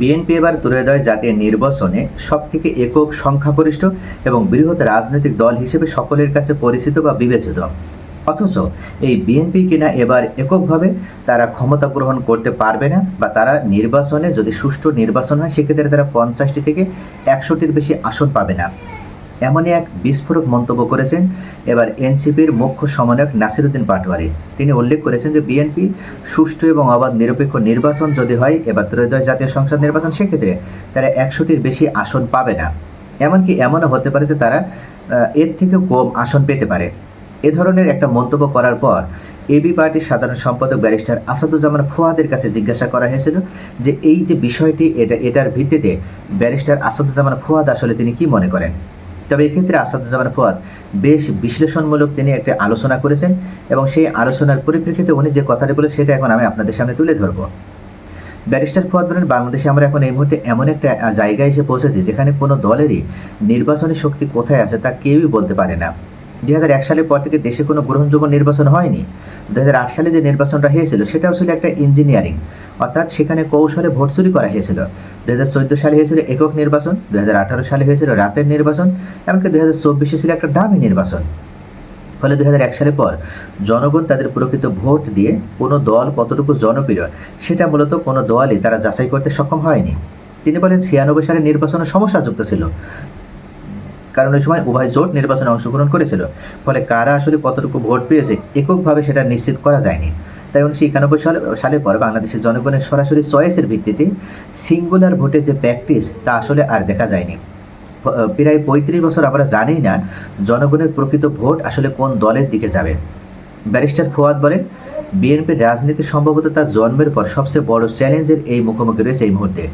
BNP এবার ত্রয়োদশ জাতীয় নির্বাচনে সবথেকে একক সংখ্যাগরিষ্ঠ এবং বৃহৎ রাজনৈতিক দল হিসেবে সকলের কাছে পরিচিত বা বিবেচিত। অথচ এই বিএনপি কিনা এবার এককভাবে তারা ক্ষমতা গ্রহণ করতে পারবে না বা তারা নির্বাচনে যদি সুষ্ঠু নির্বাচন হয়, সেক্ষেত্রে তারা পঞ্চাশটি থেকে একশোটির বেশি আসন পাবে না। এমনই এক বিস্ফোরক মন্তব্য করেছেন। এবার এনসিপির মুখ্য সমন্বয়ক নাসিরুদ্দিন পাটোয়ারি। তিনি উল্লেখ করেছেন যে বিএনপি সুষ্ঠু এবং অবাধ নিরপেক্ষ নির্বাচন যদি হয়, এবার ত্রয়োদশ জাতীয় সংসদ নির্বাচন, সেক্ষেত্রে তারা একশোটির বেশি আসন পাবে না। এমনকি এমনও হতে পারে যে তারা এর থেকে কম আসন পেতে পারে। এ ধরনের একটা মন্তব্য করার পর এবি পার্টির সাধারণ সম্পাদক ব্যারিস্টার আসাদুজ্জামান ফুয়াদের কাছে জিজ্ঞাসা করা হয়েছিল যে এই যে বিষয়টি, এটা, এটার ভিত্তিতে ব্যারিস্টার আসাদুজ্জামান ফুয়াদ আসলে তিনি কি মনে করেন? তবে এক্ষেত্রে আসাদুজ্জামান ফুয়াদ বেশ বিশ্লেষণমূলক তিনি একটি আলোচনা করেছেন এবং সেই আলোচনার পরিপ্রেক্ষিতে উনি যে কথাটি বলে সেটা এখন আমি আপনাদের সামনে তুলে ধরবো। ব্যারিস্টার ফুয়াদ বলেন, বাংলাদেশে আমরা এখন এই মুহূর্তে এমন একটা জায়গায় এসে পৌঁছেছি যেখানে কোনো দলেরই নির্বাচনী শক্তি কোথায় আছে তা কেউই বলতে পারে না। দুই হাজার এক সালের পর থেকে দেশে কোনো গ্রহণযোগ্য নির্বাচন হয়নি। দু হাজার আট সালে যে নির্বাচনটা হয়েছিল, সেটাও ছিল একটা ইঞ্জিনিয়ারিং। অর্থাৎ সেখানে কৌশলে ভোট চুরি করা হয়েছিল। দু হাজার চোদ্দ সালে হয়েছিল একক নির্বাচন দু হাজার আঠারো সালে হয়েছিল রাতের নির্বাচন, এমনকি দু হাজার চব্বিশে ছিল একটা ডামি নির্বাচন। ফলে দু এক সালের পর জনগণ তাদের প্রকৃত ভোট দিয়ে কোনো দল কতটুকু জনপ্রিয়, সেটা মূলত কোনো দলই তারা যাচাই করতে সক্ষম হয়নি। তিনি বলেন ছিয়ানব্বই সালের নির্বাচনে সমস্যা যুক্ত ছিল। কারণ ওই সময় উভয় জোট নির্বাচনে অংশগ্রহণ করেছিল। ফলে কারা আসলে কতটুকু ভোট পেয়েছে এককভাবে সেটা নিশ্চিত করা যায়নি। তাই উনিশশো একানব্বই সালে, সালের পর বাংলাদেশের জনগণের সরাসরি চয়েসের ভিত্তিতে সিঙ্গুলার ভোটের যে প্র্যাকটিস, তা আসলে আর দেখা যায়নি। প্রায় পঁয়ত্রিশ বছর আমরা জানি না জনগণের প্রকৃত ভোট আসলে কোন দলের দিকে যাবে। ব্যারিস্টার ফুয়াদ বলেন, বিএনপির রাজনীতি সম্ভবত তার জন্মের পর সবচেয়ে বড় চ্যালেঞ্জের এই মুখোমুখি রয়েছে এই মুহূর্তে।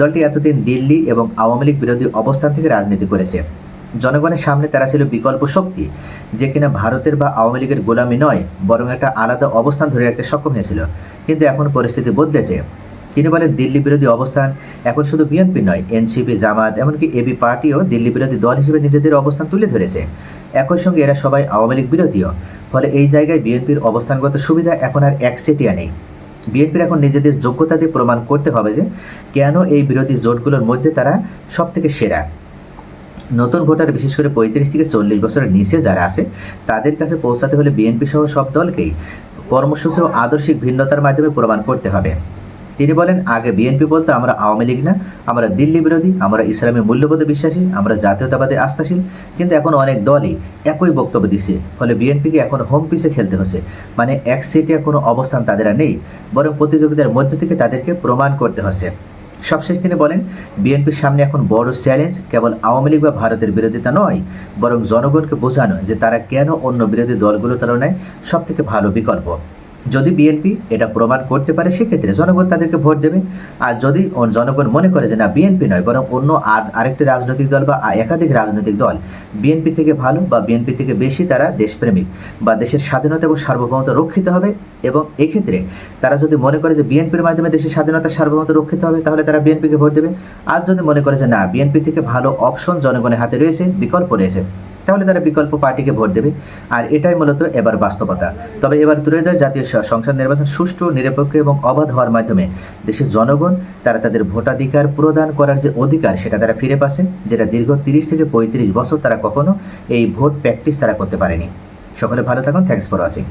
দলটি এতদিন দিল্লি এবং আওয়ামী লীগ বিরোধী অবস্থান থেকে রাজনীতি করেছে। জনগণের সামনে তারা ছিল বিকল্প শক্তি, যে কিনা ভারতের বা আওয়ামী লীগের গোলামি নয়, বরং একটা আলাদা অবস্থান ধরে রাখতে সক্ষম হয়েছিল। কিন্তু এখন পরিস্থিতি বদলেছে। তিনি বলেন, দিল্লি বিরোধী অবস্থান এখন শুধু বিএনপি নয়, এনসিপি, জামাত, এমনকি এবি পার্টিও দিল্লি বিরোধী দল হিসেবে নিজেদের অবস্থান তুলে ধরেছে। একই সঙ্গে এরা সবাই আওয়ামী লীগ বিরোধীও। ফলে এই জায়গায় বিএনপির অবস্থানগত সুবিধা এখন আর একচেটিয়া নেই। বিএনপির এখন নিজেদের যোগ্যতা দিয়ে প্রমাণ করতে হবে যে কেন এই বিরোধী জোটগুলোর মধ্যে তারা সব থেকে সেরা। নতুন ভোটার বিশেষ করে পঁয়ত্রিশ থেকে চল্লিশ বছরের নিচে যারা আছে, তাদের কাছে পৌঁছাতে হলে বিএনপি সহ সব দলকেই কর্মসূচি ও আদর্শিক ভিন্নতার মাধ্যমে প্রমাণ করতে হবে। তিনি বলেন, আগে বিএনপি বলতো, আমরা আওয়ামী লীগ না, আমরা দিল্লি বিরোধী, আমরা ইসলামী মূল্যবোধে বিশ্বাসী, আমরা জাতীয়তাবাদে আস্থাশীল। কিন্তু এখন অনেক দলই একই বক্তব্য দিচ্ছে, ফলে বিএনপিকে এখন হোম পিসে খেলতে হচ্ছে। মানে এক সিটিয়া কোনো অবস্থান তাদের আর নেই, বরং প্রতিযোগিতার মধ্য থেকে তাদেরকে প্রমাণ করতে হচ্ছে। সবশেষ তিনি বলেন, বিএনপির সামনে এখন বড় চ্যালেঞ্জ কেবল আওয়ামী লীগ বা ভারতের বিরোধিতা নয়, বরং জনগণকে বোঝানো যে তারা কেন অন্য বিরোধী দলগুলোর তুলনায় সব থেকে ভালো বিকল্প। যদি বিএনপি এটা প্রমাণ করতে পারে, সেক্ষেত্রে জনগণ তাদেরকে ভোট দেবে। আর যদি জনগণ মনে করে যে না বিএনপি নয়, বরং অন্য আর আরেকটি রাজনৈতিক দল বা একাধিক রাজনৈতিক দল বিএনপি থেকে ভালো বা বিএনপি থেকে বেশি তারা দেশপ্রেমিক বা দেশের স্বাধীনতা এবং সার্বভৌমতা রক্ষিত হবে এবং এক্ষেত্রে তারা যদি মনে করে যে বিএনপির মাধ্যমে দেশের স্বাধীনতা সার্বভৌমতা রক্ষিত হবে, তাহলে তারা বিএনপিকে ভোট দেবে। আর যদি মনে করে যে না বিএনপি থেকে ভালো অপশন জনগণের হাতে রয়েছে, বিকল্প রয়েছে তাহলে তারা বিকল্প পার্টিকে ভোট দেবে। আর এটাই মূলত এবার বাস্তবতা। তবে এবার ত্রয়োদশ জাতীয় সংসদ নির্বাচন সুষ্ঠু, নিরপেক্ষ এবং অবাধ হওয়ার মাধ্যমে দেশের জনগণ, তারা তাদের ভোটাধিকার প্রদান করার যে অধিকার, সেটা তারা ফিরে পাচ্ছে, যেটা দীর্ঘ তিরিশ থেকে পঁয়ত্রিশ বছর তারা কখনো এই ভোট প্র্যাকটিস তারা করতে পারেনি। সকলে ভালো থাকুন। Thanks for watching